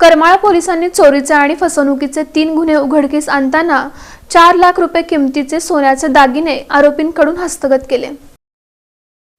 करमाळा पोलिसांनी चोरीचे आणि फसवणुकीचे तीन गुन्हे उघडकीस आणताना चार लाख रुपये किमतीचे सोन्याचे दागिने आरोपींकडून हस्तगत केले.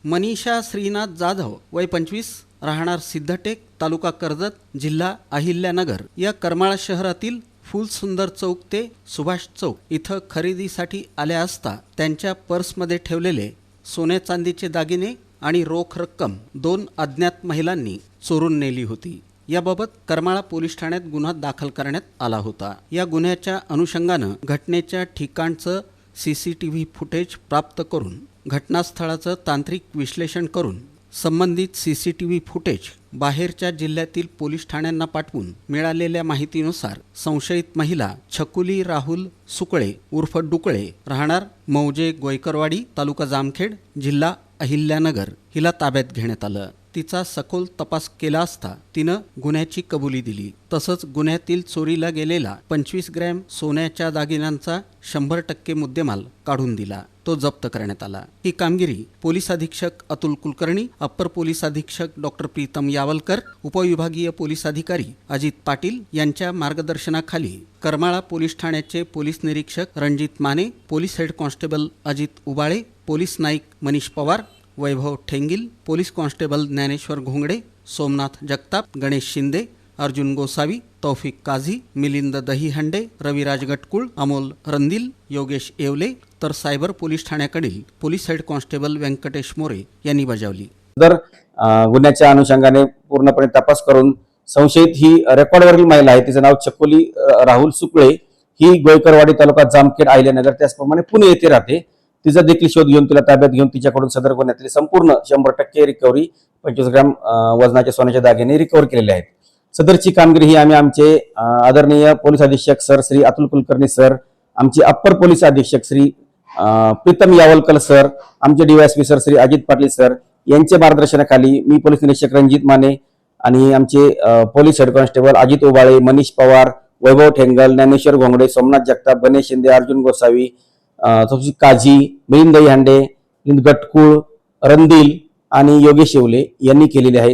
मनीषा श्रीनाथ जाधव वय पंचवीस राहणार सिद्धटेक तालुका कर्जत जिल्हा अहिल्यानगर. या करमाळा शहरातील फुलसुंदर चौक ते सुभाष चौक इथं खरेदीसाठी आल्या असता त्यांच्या पर्समध्ये ठेवलेले सोने चांदीचे दागिने आणि रोख रक्कम दोन अज्ञात महिलांनी चोरून नेली होती. याबाबत करमाळा पोलीस ठाण्यात गुन्हा दाखल करण्यात आला होता. या गुन्ह्याच्या अनुषंगानं घटनेच्या ठिकाणचं C C T V footage प्राप्त करून घटनास्थळाचं तांत्रिक विश्लेषण करून संबंधित C C T V footage बाहेरच्या जिल्ह्यातील पोलीस ठाण्यांना पाठवून मिळालेल्या माहितीनुसार संशयित महिला छकुली राहुल सुकळे उर्फ डुकळे राहणार मौजे गोयकरवाडी तालुका जामखेड जिल्हा अहिल्यानगर. हिला ताब्यात घेण्यात आलं. तिचा सखोल तपास केला असता तिनं गुन्ह्याची कबुली दिली. तसंच गुन्ह्यातील चोरीला गेलेला पंचवीस ग्रॅम सोन्याच्या दागिन्यांचा शंभर टक्के मुद्देमाल काढून दिला. तो जप्त करण्यात आला. ही कामगिरी पोलीस अधीक्षक अतुल कुलकर्णी अप्पर पोलीस अधीक्षक डॉक्टर प्रीतम यावलकर उपविभागीय पोलीस अधिकारी अजित पाटील यांच्या मार्गदर्शनाखाली करमाळा पोलीस ठाण्याचे पोलीस निरीक्षक Ranjit Mane police head constable Ajit Ubale police Naik Manish Pawar Vaibhav Thengil police constable Dnyaneshwar Ghongade Somnath Jagtap Ganesh Shinde Arjun Gosavi Taufiq Kazi Milind Dahihande Raviraj Gatkul Amol Randil Yogesh Yewale तर cyber police ठाण्याकडील police head constable Vyankatesh More यांनी बजावली. तर गुन्ह्याच्या अनुषंगाने पूर्णपणे तपास करून संशयित ही रेकॉर्डवरील महिला आहे तिचं नाव चकोली राहुल सुकळे. ही गोयकरवाडी तालुका जामखेड आहिल्यानगर त्याचप्रमाणे पुणे येथे राहते. तिचा देखील शोध घेऊन तिला ताब्यात घेऊन तिच्याकडून सदर गुन्ह्यातली संपूर्ण शंभर टक्के रिकव्हरी पंचवीस ग्रॅम वजनाच्या सोन्याच्या दागिने रिकव्हर केलेले आहेत. सदरची कामगिरी ही आम्ही आमचे आदरणीय पोलीस अधीक्षक सर श्री अतुल कुलकर्णी सर आमचे अप्पर पोलीस अधीक्षक श्री प्रीतम यावलकर सर आमचे DYSP sir Shri Ajit Patil sir यांच्या मार्गदर्शनाखाली मी पोलीस निरीक्षक रणजित माने आणि आमचे police head constable Ajit Obale Manish Pawar Vaibhav Thengal Dnyaneshwar Ghongade Somnath Jagtap Ganesh Shinde Arjun Gosavi अ, काजी काझी मिलिंद हांडे गटकुळ रंदील आणि योगेश येवले यांनी केलेले आहेत